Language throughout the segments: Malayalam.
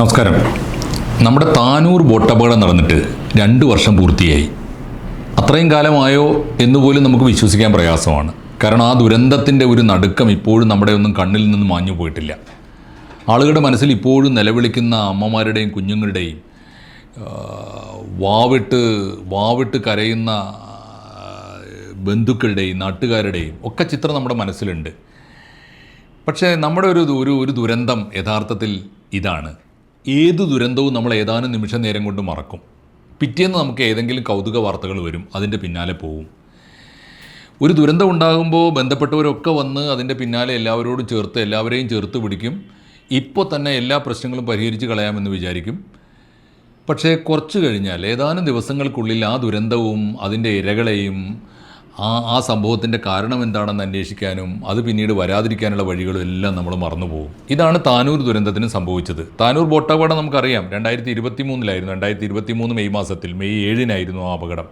നമസ്കാരം. നമ്മുടെ താനൂർ ബോട്ടപകടം നടന്നിട്ട് രണ്ട് വർഷം പൂർത്തിയായി. അത്രയും കാലമായോ എന്ന് പോലും നമുക്ക് വിശ്വസിക്കാൻ പ്രയാസമാണ്. കാരണം ആ ദുരന്തത്തിന്റെ ഒരു നടുക്കം ഇപ്പോഴും നമ്മുടെ ഒന്നും കണ്ണിൽ നിന്ന് മാഞ്ഞു പോയിട്ടില്ല. ആളുകളുടെ മനസ്സിൽ ഇപ്പോഴും നിലവിളിക്കുന്ന അമ്മമാരുടെയും കുഞ്ഞുങ്ങളുടെയും വാവിട്ട് വാവിട്ട് കരയുന്ന ബന്ധുക്കളുടെയും നാട്ടുകാരുടെയും ഒക്കെ ചിത്രം നമ്മുടെ മനസ്സിലുണ്ട്. പക്ഷേ നമ്മുടെ ഒരു ഒരു ഒരു ദുരന്തം യഥാർത്ഥത്തിൽ ഇതാണ്. ഏത് ദുരന്തവും നമ്മൾ ഏതാനും നിമിഷ നേരം കൊണ്ട് മറക്കും. പിറ്റേന്ന് നമുക്ക് ഏതെങ്കിലും കൗതുക വാർത്തകൾ വരും അതിന്റെ പിന്നാലെ പോവും. ഒരു ദുരന്തം ഉണ്ടാകുമ്പോൾ ബന്ധപ്പെട്ടവരൊക്കെ വന്ന് അതിന്റെ പിന്നാലെ എല്ലാവരോടും ചേർത്ത് എല്ലാവരെയും ചേർത്ത് പിടിക്കും. ഇപ്പോൾ തന്നെ എല്ലാ പ്രശ്നങ്ങളും പരിഹരിച്ച് കളയാമെന്ന് വിചാരിക്കും. പക്ഷേ കുറച്ച് കഴിഞ്ഞാൽ ഏതാനും ദിവസങ്ങൾക്കുള്ളിൽ ആ ദുരന്തവും അതിന്റെ ഇരകളെയും ആ ആ സംഭവത്തിന്റെ കാരണം എന്താണെന്ന് അന്വേഷിക്കാനും അത് പിന്നീട് വരാതിരിക്കാനുള്ള വഴികളും എല്ലാം നമ്മൾ മറന്നുപോകും ഇതാണ് താനൂർ ദുരന്തത്തിന് സംഭവിച്ചത്. താനൂർ ബോട്ടാപാട നമുക്കറിയാം. രണ്ടായിരത്തി ഇരുപത്തി മൂന്നിലായിരുന്നു രണ്ടായിരത്തി ഇരുപത്തി മൂന്ന് മെയ് മാസത്തിൽ മെയ് ഏഴിനായിരുന്നു ആ അപകടം.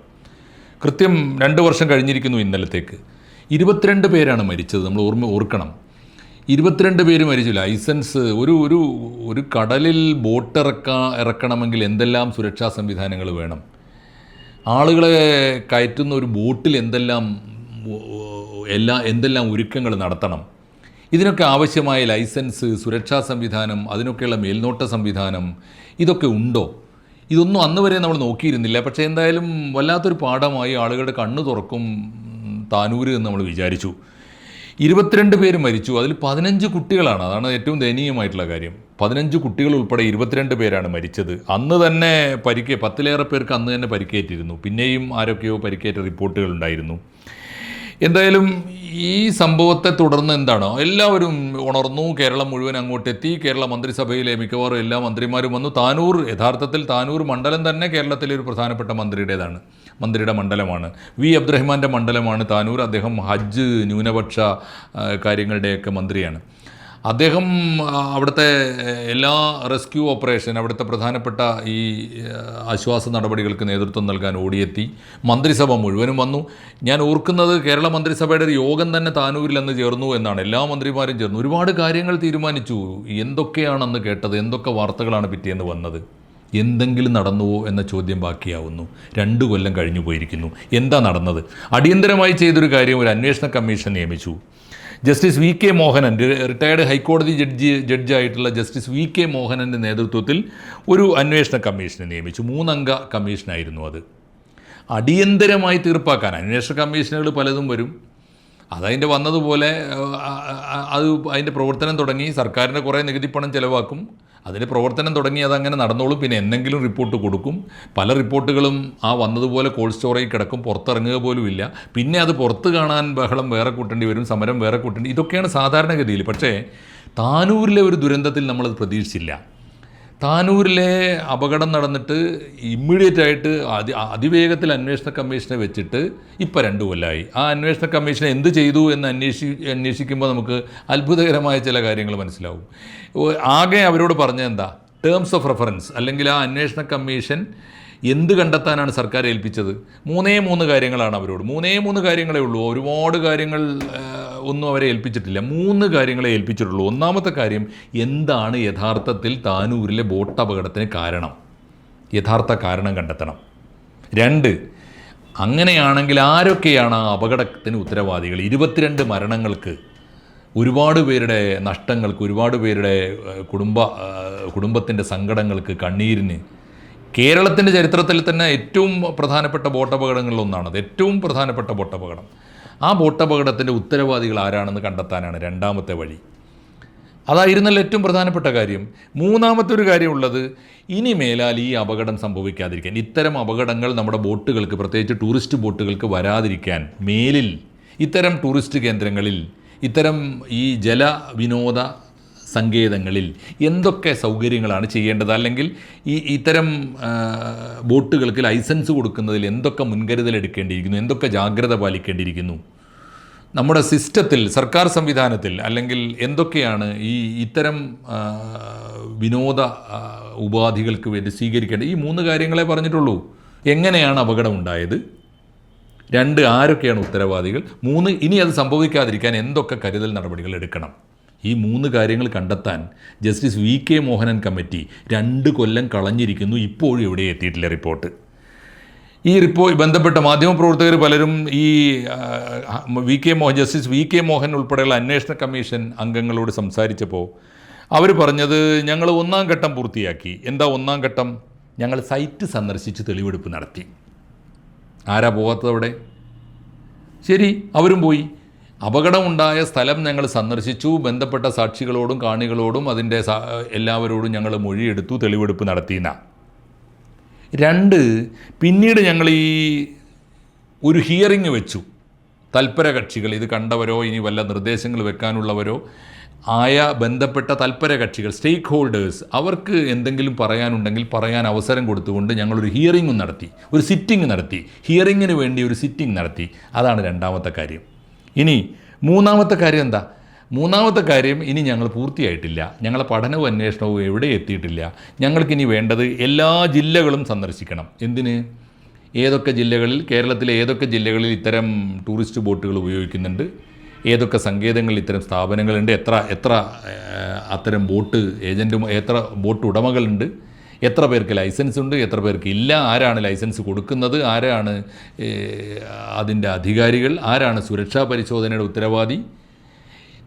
കൃത്യം രണ്ട് വർഷം കഴിഞ്ഞിരിക്കുന്നു ഇന്നലത്തേക്ക്. ഇരുപത്തിരണ്ട് പേരാണ് മരിച്ചത്. നമ്മൾ ഓർമ്മ ഓർക്കണം. ഇരുപത്തിരണ്ട് പേര് മരിച്ചു. ലൈസൻസ് ഒരു ഒരു ഒരു കടലിൽ ബോട്ട് ഇറക്ക ഇറക്കണമെങ്കിൽ എന്തെല്ലാം സുരക്ഷാ സംവിധാനങ്ങൾ വേണം? ആളുകളെ കയറ്റുന്ന ഒരു ബോട്ടിൽ എന്തെല്ലാം എല്ലാ എന്തെല്ലാം ഒരുക്കങ്ങൾ നടത്തണം? ഇതിനൊക്കെ ആവശ്യമായ ലൈസൻസ് സുരക്ഷാ സംവിധാനം അതിനൊക്കെയുള്ള മേൽനോട്ട സംവിധാനം ഇതൊക്കെ ഉണ്ടോ? ഇതൊന്നും അന്ന് വരെ നമ്മൾ നോക്കിയിരുന്നില്ല. പക്ഷേ എന്തായാലും വല്ലാത്തൊരു പാഠമായി ആളുകളുടെ കണ്ണ് തുറക്കും താനൂര് എന്ന് നമ്മൾ വിചാരിച്ചു. ഇരുപത്തിരണ്ട് പേര് മരിച്ചു. അതിൽ പതിനഞ്ച് കുട്ടികളാണ്. അതാണ് ഏറ്റവും ദയനീയമായിട്ടുള്ള കാര്യം. പതിനഞ്ച് കുട്ടികൾ ഉൾപ്പെടെ ഇരുപത്തിരണ്ട് പേരാണ് മരിച്ചത്. അന്ന് തന്നെ പരിക്ക് പത്തിലേറെ പേർക്ക് അന്ന് തന്നെ പരിക്കേറ്റിരുന്നു. പിന്നെയും ആരൊക്കെയോ പരിക്കേറ്റ റിപ്പോർട്ടുകൾ ഉണ്ടായിരുന്നു. എന്തായാലും ഈ സംഭവത്തെ തുടർന്ന് എന്താണ്? എല്ലാവരും ഉണർന്നു. കേരളം മുഴുവൻ അങ്ങോട്ടെത്തി. കേരള മന്ത്രിസഭയിലെ മിക്കവാറും എല്ലാ മന്ത്രിമാരും വന്നു. താനൂർ യഥാർത്ഥത്തിൽ താനൂർ മണ്ഡലം തന്നെ കേരളത്തിലെ ഒരു പ്രധാനപ്പെട്ട മന്ത്രിയുടേതാണ്. മന്ത്രിയുടെ മണ്ഡലമാണ്. വി. അബ്ദുറഹ്മാന്റെ മണ്ഡലമാണ് താനൂർ. അദ്ദേഹം ഹജ്ജ് ന്യൂനപക്ഷ കാര്യങ്ങളുടെയൊക്കെ മന്ത്രിയാണ്. അദ്ദേഹം അവിടുത്തെ എല്ലാ റെസ്ക്യൂ ഓപ്പറേഷൻ അവിടുത്തെ പ്രധാനപ്പെട്ട ഈ ആശ്വാസ നടപടികൾക്ക് നേതൃത്വം നൽകാൻ ഓടിയെത്തി. മന്ത്രിസഭ മുഴുവനും വന്നു. ഞാൻ ഓർക്കുന്നത് കേരള മന്ത്രിസഭയുടെ ഒരു യോഗം തന്നെ താനൂരിൽ അന്ന് ചേർന്നു എന്നാണ്. എല്ലാ മന്ത്രിമാരും ചേർന്നു. ഒരുപാട് കാര്യങ്ങൾ തീരുമാനിച്ചു. എന്തൊക്കെയാണെന്ന് കേട്ടത്? എന്തൊക്കെ വാർത്തകളാണ് പിറ്റേന്ന് വന്നത്? എന്തെങ്കിലും നടന്നുവോ എന്ന ചോദ്യം ബാക്കിയാവുന്നു. രണ്ട് കൊല്ലം കഴിഞ്ഞു പോയിരിക്കുന്നു എന്താ നടന്നത്? അടിയന്തരമായി ചെയ്തൊരു കാര്യം ഒരു അന്വേഷണ കമ്മീഷൻ നിയമിച്ചു. Justice V K Mohanan retired ഹൈക്കോടതി ജഡ്ജി ജഡ്ജായിട്ടുള്ള ജസ്റ്റിസ് വി കെ മോഹനന്റെ നേതൃത്വത്തിൽ ഒരു അന്വേഷണ കമ്മീഷനെ നിയമിച്ചു. മൂന്നംഗ കമ്മീഷനായിരുന്നു അത്. അടിയന്തരമായി തീർപ്പാക്കാൻ അന്വേഷണ കമ്മീഷനുകൾ പലതും വരും. അതതിന്റെ വന്നതുപോലെ അത് അതിന്റെ പ്രവർത്തനം തുടങ്ങി സർക്കാരിന്റെ കുറേ നികുതിപ്പണം ചിലവാക്കും. അതിന്റെ പ്രവർത്തനം തുടങ്ങി അതങ്ങനെ നടന്നോളും. പിന്നെ എന്തെങ്കിലും റിപ്പോർട്ട് കൊടുക്കും. പല റിപ്പോർട്ടുകളും ആ വന്നതുപോലെ കോൾഡ് സ്റ്റോറേജ് കിടക്കും പുറത്തിറങ്ങുക പോലും ഇല്ല. പിന്നെ അത് പുറത്ത് കാണാൻ ബഹളം വേറെ കൂട്ടേണ്ടി വരും സമരം വേറെ കൂട്ടേണ്ടി ഇതൊക്കെയാണ് സാധാരണഗതിയിൽ. പക്ഷേ താനൂരിലെ ഒരു ദുരന്തത്തിൽ നമ്മളത് പ്രതീക്ഷിച്ചില്ല. താനൂരിലെ അപകടം നടന്നിട്ട് ഇമ്മീഡിയറ്റ് ആയിട്ട് അതി അതിവേഗത്തിൽ അന്വേഷണ കമ്മീഷനെ വെച്ചിട്ട് ഇപ്പം രണ്ട് കൊല്ലമായി ആ അന്വേഷണ കമ്മീഷൻ എന്ത് ചെയ്തു എന്ന് അന്വേഷി അന്വേഷിക്കുമ്പോൾ നമുക്ക് അത്ഭുതകരമായ ചില കാര്യങ്ങൾ മനസ്സിലാവും. ആകെ അവരോട് പറഞ്ഞത് എന്താ? ടേംസ് ഓഫ് റെഫറൻസ് അല്ലെങ്കിൽ ആ അന്വേഷണ കമ്മീഷൻ എന്ത് കണ്ടെത്താനാണ് സർക്കാർ ഏൽപ്പിച്ചത്? മൂന്നേ മൂന്ന് കാര്യങ്ങളാണ് അവരോട്. മൂന്നേ മൂന്ന് കാര്യങ്ങളേ ഉള്ളൂ. ഒരുപാട് കാര്യങ്ങൾ ഒന്നും അവരെ ഏൽപ്പിച്ചിട്ടില്ല. മൂന്ന് കാര്യങ്ങളെ ഏൽപ്പിച്ചിട്ടുള്ളൂ. ഒന്നാമത്തെ കാര്യം എന്താണ് യഥാർത്ഥത്തിൽ താനൂരിലെ ബോട്ട് അപകടത്തിന് കാരണം? യഥാർത്ഥ കാരണം കണ്ടെത്തണം. രണ്ട് അങ്ങനെയാണെങ്കിൽ ആരൊക്കെയാണ് ആ അപകടത്തിന് ഉത്തരവാദികൾ? ഇരുപത്തിരണ്ട് മരണങ്ങൾക്ക് ഒരുപാട് പേരുടെ നഷ്ടങ്ങൾക്ക് ഒരുപാട് പേരുടെ കുടുംബ കുടുംബത്തിന്റെ സങ്കടങ്ങൾക്ക് കണ്ണീരിന് കേരളത്തിന്റെ ചരിത്രത്തിൽ തന്നെ ഏറ്റവും പ്രധാനപ്പെട്ട ബോട്ടപകടങ്ങളിലൊന്നാണത് ഏറ്റവും പ്രധാനപ്പെട്ട ബോട്ടപകടം ആ ബോട്ടപകടത്തിന്റെ ഉത്തരവാദികൾ ആരാണെന്ന് കണ്ടെത്താനാണ് രണ്ടാമത്തെ വഴി. അതായിരുന്നല്ലോ ഏറ്റവും പ്രധാനപ്പെട്ട കാര്യം. മൂന്നാമത്തെ ഒരു കാര്യമുള്ളത് ഇനി മേലാൽ ഈ അപകടം സംഭവിക്കാതിരിക്കാൻ ഇത്തരം അപകടങ്ങൾ നമ്മുടെ ബോട്ടുകൾക്ക് പ്രത്യേകിച്ച് ടൂറിസ്റ്റ് ബോട്ടുകൾക്ക് വരാതിരിക്കാൻ മേലിൽ ഇത്തരം ടൂറിസ്റ്റ് കേന്ദ്രങ്ങളിൽ ഇത്തരം ഈ ജല വിനോദ സങ്കേതങ്ങളിൽ എന്തൊക്കെ സൗകര്യങ്ങളാണ് ചെയ്യേണ്ടത്? അല്ലെങ്കിൽ ഈ ഇത്തരം ബോട്ടുകൾക്ക് ലൈസൻസ് കൊടുക്കുന്നതിൽ എന്തൊക്കെ മുൻകരുതൽ എടുക്കേണ്ടിയിരിക്കുന്നു? എന്തൊക്കെ ജാഗ്രത പാലിക്കേണ്ടിയിരിക്കുന്നു? നമ്മുടെ സിസ്റ്റത്തിൽ സർക്കാർ സംവിധാനത്തിൽ അല്ലെങ്കിൽ എന്തൊക്കെയാണ് ഈ ഇത്തരം വിനോദ ഉപാധികൾക്ക് വേണ്ടി സ്വീകരിക്കേണ്ടത് ഈ മൂന്ന് കാര്യങ്ങളെ പറഞ്ഞിട്ടുള്ളൂ. എങ്ങനെയാണ് അപകടം ഉണ്ടായത് രണ്ട് ആരൊക്കെയാണ് ഉത്തരവാദികൾ? മൂന്ന് ഇനി അത് സംഭവിക്കാതിരിക്കാൻ എന്തൊക്കെ കരുതൽ നടപടികൾ എടുക്കണം? ഈ മൂന്ന് കാര്യങ്ങൾ കണ്ടെത്താൻ justice V K Mohanan committee രണ്ട് കൊല്ലം കളഞ്ഞിരിക്കുന്നു. ഇപ്പോഴും ഇവിടെ എത്തിയിട്ടില്ല റിപ്പോർട്ട്. ഈ റിപ്പോ ബന്ധപ്പെട്ട മാധ്യമപ്രവർത്തകർ പലരും ഈ V K Mohan justice V K Mohan ഉൾപ്പെടെയുള്ള അന്വേഷണ കമ്മീഷൻ അംഗങ്ങളോട് സംസാരിച്ചപ്പോൾ അവർ പറഞ്ഞത് ഞങ്ങൾ ഒന്നാം ഘട്ടം പൂർത്തിയാക്കി. എന്താ ഒന്നാം ഘട്ടം? ഞങ്ങൾ സൈറ്റ് സന്ദർശിച്ച് തെളിവെടുപ്പ് നടത്തി. ആരാ പോകാത്തത് അവിടെ? ശരി അവരും പോയി. അപകടമുണ്ടായ സ്ഥലം ഞങ്ങൾ സന്ദർശിച്ചു. ബന്ധപ്പെട്ട സാക്ഷികളോടും കാണികളോടും അതിന്റെ എല്ലാവരോടും ഞങ്ങൾ മൊഴിയെടുത്തു തെളിവെടുപ്പ് നടത്തിയെന്ന. രണ്ട് പിന്നീട് ഞങ്ങൾ ഈ ഒരു ഹിയറിംഗ് വെച്ചു. തൽപര കക്ഷികൾ ഇത് കണ്ടവരോ ഇനി വല്ല നിർദ്ദേശങ്ങൾ വെക്കാനുള്ളവരോ ആയ ബന്ധപ്പെട്ട തൽപര കക്ഷികൾ സ്റ്റേക്ക് ഹോൾഡേഴ്സ് അവർക്ക് എന്തെങ്കിലും പറയാനുണ്ടെങ്കിൽ പറയാൻ അവസരം കൊടുത്തുകൊണ്ട് ഞങ്ങളൊരു ഹിയറിംഗ് നടത്തി ഒരു സിറ്റിംഗ് നടത്തി. ഹിയറിങ്ങിന് വേണ്ടി ഒരു സിറ്റിംഗ് നടത്തി. അതാണ് രണ്ടാമത്തെ കാര്യം. ഇനി മൂന്നാമത്തെ കാര്യം എന്താ? മൂന്നാമത്തെ കാര്യം ഇനി ഞങ്ങൾ പൂർത്തിയായിട്ടില്ല. ഞങ്ങളെ പഠനവും അന്വേഷണവും എവിടെ എത്തിയിട്ടില്ല. ഞങ്ങൾക്കിനി വേണ്ടത് എല്ലാ ജില്ലകളും സന്ദർശിക്കണം. എന്തിന്? ഏതൊക്കെ ജില്ലകളിൽ കേരളത്തിലെ ഏതൊക്കെ ജില്ലകളിൽ ഇത്തരം ടൂറിസ്റ്റ് ബോട്ടുകൾ ഉപയോഗിക്കുന്നുണ്ട്? ഏതൊക്കെ സങ്കേതങ്ങളിൽ ഇത്തരം സ്ഥാപനങ്ങളുണ്ട്? എത്ര എത്ര അത്തരം ബോട്ട് ഏജന്റും എത്ര ബോട്ട് ഉടമകളുണ്ട്? എത്ര പേർക്ക് ലൈസൻസ് ഉണ്ട്? എത്ര പേർക്ക് ഇല്ല? ആരാണ് ലൈസൻസ് കൊടുക്കുന്നത്? ആരാണ് അതിന്റെ അധികാരികൾ? ആരാണ് സുരക്ഷാ പരിശോധനയുടെ ഉത്തരവാദി?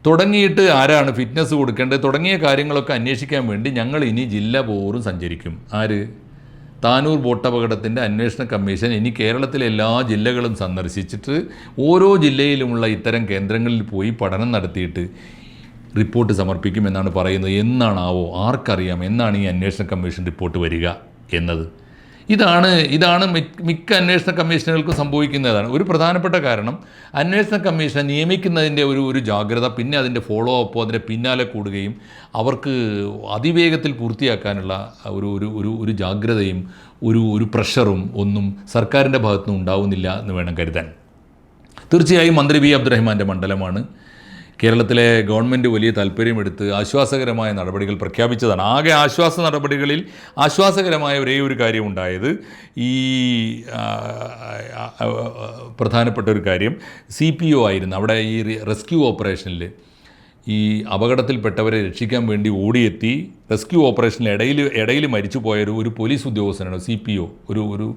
തുടങ്ങിയിട്ട് ആരാണ് ഫിറ്റ്നസ് കൊടുക്കേണ്ടത്? തുടങ്ങിയ കാര്യങ്ങളൊക്കെ അന്വേഷിക്കാൻ വേണ്ടി ഞങ്ങൾ ഇനി ജില്ല പോറും സഞ്ചരിക്കും. ആര്? താനൂർ ബോട്ടപകടത്തിന്റെ അന്വേഷണ കമ്മീഷൻ ഇനി കേരളത്തിലെ എല്ലാ ജില്ലകളും സന്ദർശിച്ചിട്ട് ഓരോ ജില്ലയിലുമുള്ള ഇത്തരം കേന്ദ്രങ്ങളിൽ പോയി പഠനം നടത്തിയിട്ട് റിപ്പോർട്ട് സമർപ്പിക്കുമെന്നാണ് പറയുന്നത്. എന്നാണാവോ? ആർക്കറിയാം. എന്നാണ് ഈ അന്വേഷണ കമ്മീഷൻ റിപ്പോർട്ട് വരിക എന്നത്. ഇതാണ് ഇതാണ് മിക്ക- അന്വേഷണ കമ്മീഷനുകൾക്കും സംഭവിക്കുന്നതാണ്. ഒരു പ്രധാനപ്പെട്ട കാരണം അന്വേഷണ കമ്മീഷൻ നിയമിക്കുന്നതിന്റെ ഒരു ഒരു ജാഗ്രത പിന്നെ അതിന്റെ ഫോളോ അപ്പോ അതിന്റെ പിന്നാലെ കൂടുകയും അവർക്ക് അതിവേഗത്തിൽ പൂർത്തിയാക്കാനുള്ള ഒരു ഒരു ഒരു ഒരു ജാഗ്രതയും ഒരു ഒരു പ്രഷറും ഒന്നും സർക്കാരിന്റെ ഭാഗത്തുനിന്ന് ഉണ്ടാവുന്നില്ല എന്ന് വേണം കരുതാൻ. തീർച്ചയായും മന്ത്രി വി അബ്ദുറഹ്മാന്റെ മണ്ഡലമാണ്. കേരളത്തിലെ ഗവൺമെന്റ് വലിയ താല്പര്യമെടുത്ത് ആശ്വാസകരമായ നടപടികൾ പ്രഖ്യാപിച്ചതാണ്. ആകെ ആശ്വാസ നടപടികളിൽ ആശ്വാസകരമായ ഒരേ ഒരു കാര്യം ഉണ്ടായത് ഈ പ്രധാനപ്പെട്ട ഒരു കാര്യം. സി പി ഒ ആയിരുന്നു. അവിടെ ഈ റെസ്ക്യൂ ഓപ്പറേഷനിൽ ഈ അപകടത്തിൽപ്പെട്ടവരെ രക്ഷിക്കാൻ വേണ്ടി ഓടിയെത്തി റെസ്ക്യൂ ഓപ്പറേഷനിൽ ഇടയിൽ ഇടയിൽ മരിച്ചു പോയ ഒരു പോലീസ് ഉദ്യോഗസ്ഥനാണ് സി പി ഒ ഒരു ഒരു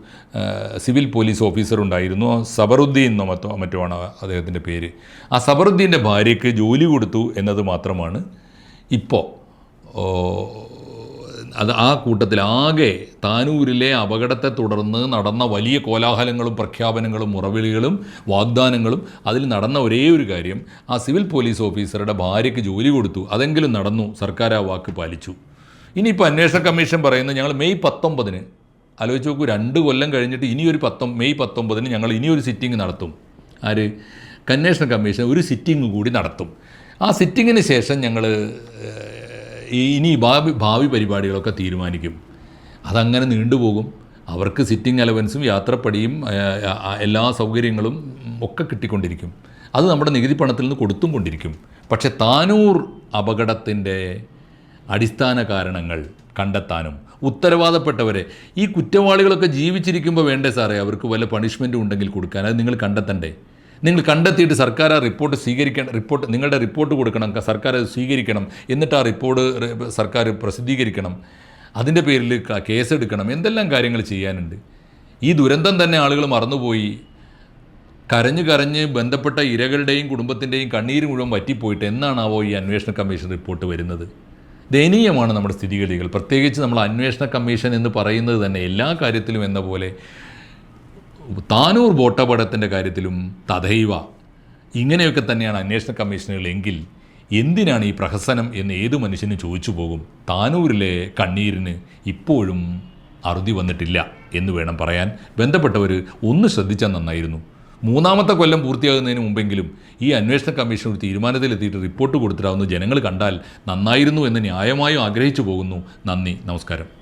സിവിൽ പോലീസ് ഓഫീസർ ഉണ്ടായിരുന്നു. സബറുദ്ദീൻ എന്നോ മറ്റോ മറ്റോ ആണ് അദ്ദേഹത്തിന്റെ പേര്. ആ സബറുദ്ദീന്റെ ഭാര്യയ്ക്ക് ജോലി കൊടുത്തു എന്നത് മാത്രമാണ് ഇപ്പോൾ അത് ആ കൂട്ടത്തിലാകെ താനൂരിലെ അപകടത്തെ തുടർന്ന് നടന്ന വലിയ കോലാഹലങ്ങളും പ്രഖ്യാപനങ്ങളും മുറവിളികളും വാഗ്ദാനങ്ങളും അതിൽ നടന്ന ഒരേ ഒരു കാര്യം. ആ സിവിൽ പോലീസ് ഓഫീസറുടെ ഭാര്യയ്ക്ക് ജോലി കൊടുത്തു. അതെങ്കിലും നടന്നു. സർക്കാർ ആ വാക്ക് പാലിച്ചു. ഇനിയിപ്പോൾ അന്വേഷണ കമ്മീഷൻ പറയുന്നത് ഞങ്ങൾ മെയ് പത്തൊമ്പതിന് ആലോചിച്ച് നോക്കൂ രണ്ട് കൊല്ലം കഴിഞ്ഞിട്ട് ഇനിയൊരു പത്തൊ മെയ് പത്തൊമ്പതിന് ഞങ്ങൾ ഇനിയൊരു സിറ്റിംഗ് നടത്തും. ആര്? അന്വേഷണ കമ്മീഷൻ ഒരു സിറ്റിംഗ് കൂടി നടത്തും. ആ സിറ്റിങ്ങിന് ശേഷം ഞങ്ങൾ ഇനി ഭാവി ഭാവി പരിപാടികളൊക്കെ തീരുമാനിക്കും. അതങ്ങനെ നീണ്ടുപോകും അവർക്ക് സിറ്റിംഗ് അലവൻസും യാത്രപ്പടിയും എല്ലാ സൗകര്യങ്ങളും ഒക്കെ കിട്ടിക്കൊണ്ടിരിക്കും. അത് നമ്മുടെ നികുതി പണത്തിൽ നിന്ന് കൊടുത്തും കൊണ്ടിരിക്കും. പക്ഷേ താനൂർ അപകടത്തിന്റെ അടിസ്ഥാന കാരണങ്ങൾ കണ്ടെത്താനും ഉത്തരവാദപ്പെട്ടവരെ ഈ കുറ്റവാളികളൊക്കെ ജീവിച്ചിരിക്കുമ്പോൾ വേണ്ടേ സാറേ? അവർക്ക് വല്ല പണിഷ്മെന്റും ഉണ്ടെങ്കിൽ കൊടുക്കാൻ. അത് നിങ്ങൾ കണ്ടെത്തണ്ടേ? നിങ്ങൾ കണ്ടെത്തിയിട്ട് സർക്കാർ ആ റിപ്പോർട്ട് സ്വീകരിക്കണം റിപ്പോർട്ട് നിങ്ങളുടെ റിപ്പോർട്ട് കൊടുക്കണം സർക്കാർ അത് സ്വീകരിക്കണം എന്നിട്ട് ആ റിപ്പോർട്ട് സർക്കാർ പ്രസിദ്ധീകരിക്കണം. അതിന്റെ പേരിൽ കേസെടുക്കണം. എന്തെല്ലാം കാര്യങ്ങൾ ചെയ്യാനുണ്ട്? ഈ ദുരന്തം തന്നെ ആളുകൾ മറന്നുപോയി. കരഞ്ഞു കരഞ്ഞ് ബന്ധപ്പെട്ട ഇരകളുടെയും കുടുംബത്തിന്റെയും കണ്ണീര് മുഴുവൻ വറ്റിപ്പോയിട്ട് എന്നാണാവോ ഈ അന്വേഷണ കമ്മീഷൻ റിപ്പോർട്ട് വരുന്നത്? ദയനീയമാണ് നമ്മുടെ സ്ഥിതിഗതികൾ. പ്രത്യേകിച്ച് നമ്മൾ അന്വേഷണ കമ്മീഷൻ എന്ന് പറയുന്നത് തന്നെ എല്ലാ കാര്യത്തിലും എന്ന പോലെ താനൂർ ബോട്ടപടത്തിന്റെ കാര്യത്തിലും തഥൈവ. ഇങ്ങനെയൊക്കെ തന്നെയാണ് അന്വേഷണ കമ്മീഷനുകളെങ്കിൽ എന്തിനാണ് ഈ പ്രഹസനം എന്ന് ഏതു മനുഷ്യനും ചോദിച്ചു പോകും. താനൂരിലെ കണ്ണീരിന് ഇപ്പോഴും അറുതി വന്നിട്ടില്ല എന്ന് വേണം പറയാൻ. ബന്ധപ്പെട്ടവർ ഒന്ന് ശ്രദ്ധിച്ചാൽ നന്നായിരുന്നു. മൂന്നാമത്തെ കൊല്ലം പൂർത്തിയാകുന്നതിന് മുമ്പെങ്കിലും ഈ അന്വേഷണ കമ്മീഷൻ ഒരു തീരുമാനത്തിലെത്തിയിട്ട് റിപ്പോർട്ട് കൊടുത്തിട്ടാവുന്ന ജനങ്ങൾ കണ്ടാൽ നന്നായിരുന്നു എന്ന് ന്യായമായും ആഗ്രഹിച്ചു പോകുന്നു. നന്ദി നമസ്കാരം.